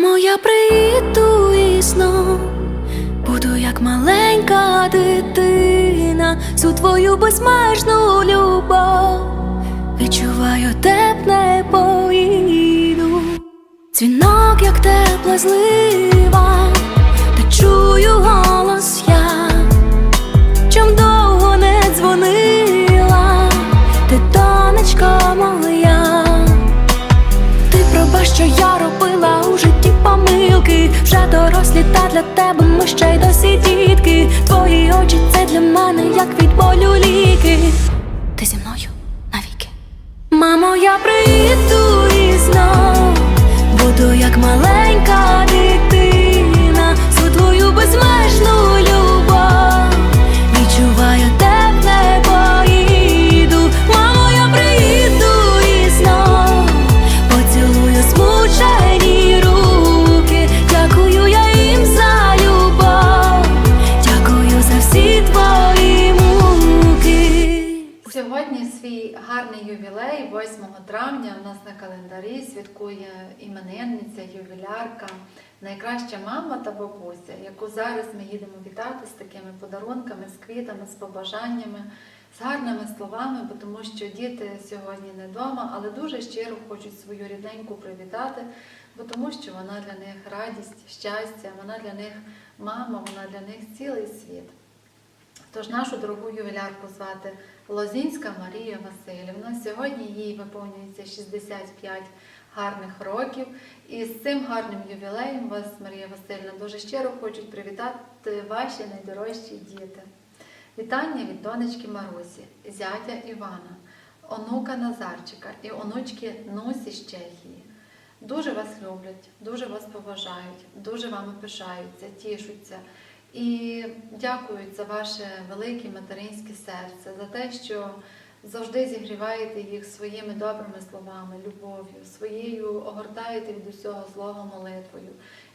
Мамо, я приїду і знов буду як маленька дитина, всю твою безмежну любов. Відчуваю тепле поїду. Дзвінок, як тепла злива, та чую Дорослі та для тебе ми ще й досі дітки. Твої очі це для мене, як від болю ліки. Ти зі мною навіки. Мамо, я прийду і знов буду як маленька календарі святкує іменинниця, ювілярка, найкраща мама та бабуся, яку зараз ми їдемо вітати з такими подарунками, з квітами, з побажаннями, з гарними словами, бо тому що діти сьогодні не вдома, але дуже щиро хочуть свою рідненьку привітати, бо тому що вона для них радість, щастя, вона для них мама, вона для них цілий світ. Тож нашу дорогу ювілярку звати Лозінська Марія Васильівна. Сьогодні їй виповнюється 65 гарних років. І з цим гарним ювілеєм вас, Марія Васильівна, дуже щиро хочуть привітати ваші найдорожчі діти. Вітання від донечки Марусі, зятя Івана, онука Назарчика і онучки Нусі з Чехії. Дуже вас люблять, дуже вас поважають, дуже вами пишаються, тішуться. І дякують за ваше велике материнське серце, за те, що завжди зігріваєте їх своїми добрими словами, любов'ю, своєю огортаєте від усього злого молитвою.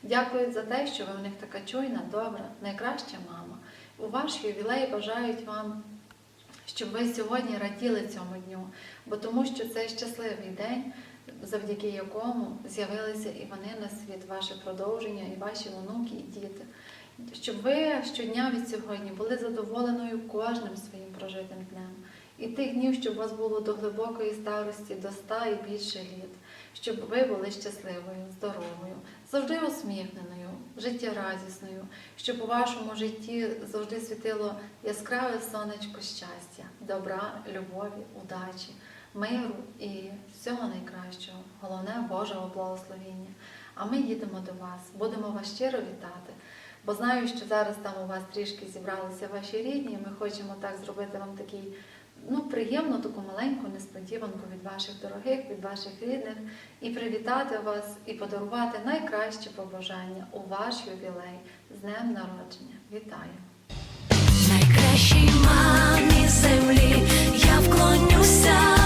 Дякують за те, що ви в них така чуйна, добра, найкраща мама. У ваш ювілей бажають вам, щоб ви сьогодні раділи цьому дню, бо тому що це щасливий день, завдяки якому з'явилися і вони на світ, ваше продовження, і ваші онуки, і діти щоб ви щодня від сьогодні були задоволеною кожним своїм прожитим днем. І тих днів, щоб у вас було до глибокої старості, до ста і більше літ, щоб ви були щасливою, здоровою, завжди усміхненою, життєрадісною, щоб у вашому житті завжди світило яскраве сонечко щастя, добра, любові, удачі, миру і всього найкращого, головне Божого благословіння. А ми їдемо до вас, будемо вас щиро вітати. Бо знаю, що зараз там у вас трішки зібралися ваші рідні. і Ми хочемо так зробити вам такий ну, приємну, таку маленьку несподіванку від ваших дорогих, від ваших рідних, і привітати вас, і подарувати найкраще побажання у ваш ювілей з днем народження. Вітаю! Найкращій мамі землі я вклонюся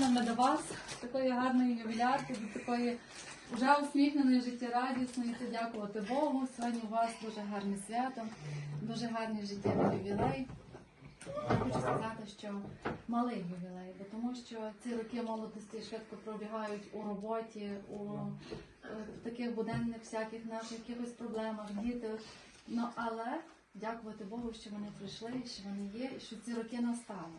Ми до вас, такої гарної ювілярки, до такої вже усміхненої, життєрадісної. Це дякувати Богу. Сьогодні у вас дуже гарне свято, дуже гарний життєвий ювілей. Я хочу сказати, що малий ювілей, бо тому що ці роки молодості швидко пробігають у роботі, у е, таких буденних всяких наших якихось проблемах, дітях. Ну але дякувати Богу, що вони прийшли, що вони є, і що ці роки настали.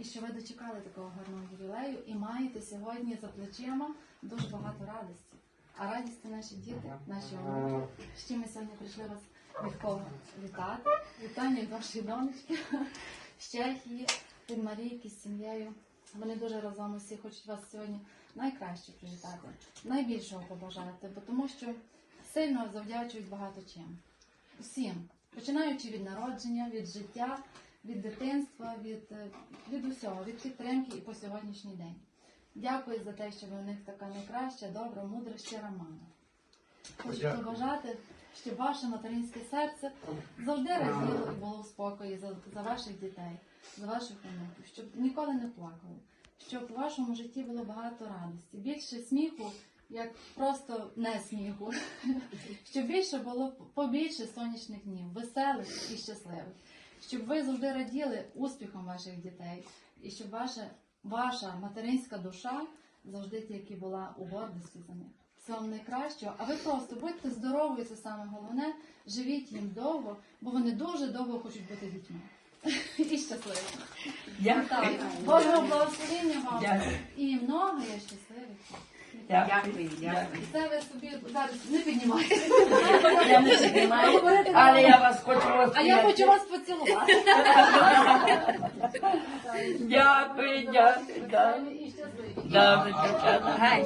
І що ви дочекали такого гарного ювілею і маєте сьогодні за плечима дуже багато радості. А радість це наші діти, наші онуки. З чим ми сьогодні прийшли вас від кого вітати. Вітання від вашої донечки з Чехії, від Марійки з сім'єю. Вони дуже разом усі хочуть вас сьогодні найкраще привітати, найбільшого побажати, бо тому що сильно завдячують багато чим. Всім, починаючи від народження, від життя, від дитинства, від, е, від усього, від підтримки і по сьогоднішній день. Дякую за те, що ви у них така найкраща, добра, мудра, щира мама. Хочу побажати, щоб ваше материнське серце завжди раділо і було в спокої за, за ваших дітей, за ваших онуків, щоб ніколи не плакали, щоб у вашому житті було багато радості, більше сміху, як просто не сміху, щоб більше було побільше сонячних днів, веселих і щасливих, щоб ви завжди раділи успіхом ваших дітей, і щоб ваша, ваша материнська душа завжди тільки була у гордості за них. Всього вам найкращого, а ви просто будьте здорові, це саме головне. Живіть їм довго, бо вони дуже довго хочуть бути дітьми. І щасливими. Дякую. Божого благословення вам Дякую. і много є щасливих. Дякую. Дякую. Це ви собі зараз не піднімайте. Я не піднімаю, але я вас хочу вас А я хочу вас поцілувати. Дякую, дякую. Добре, дівчата. Гай,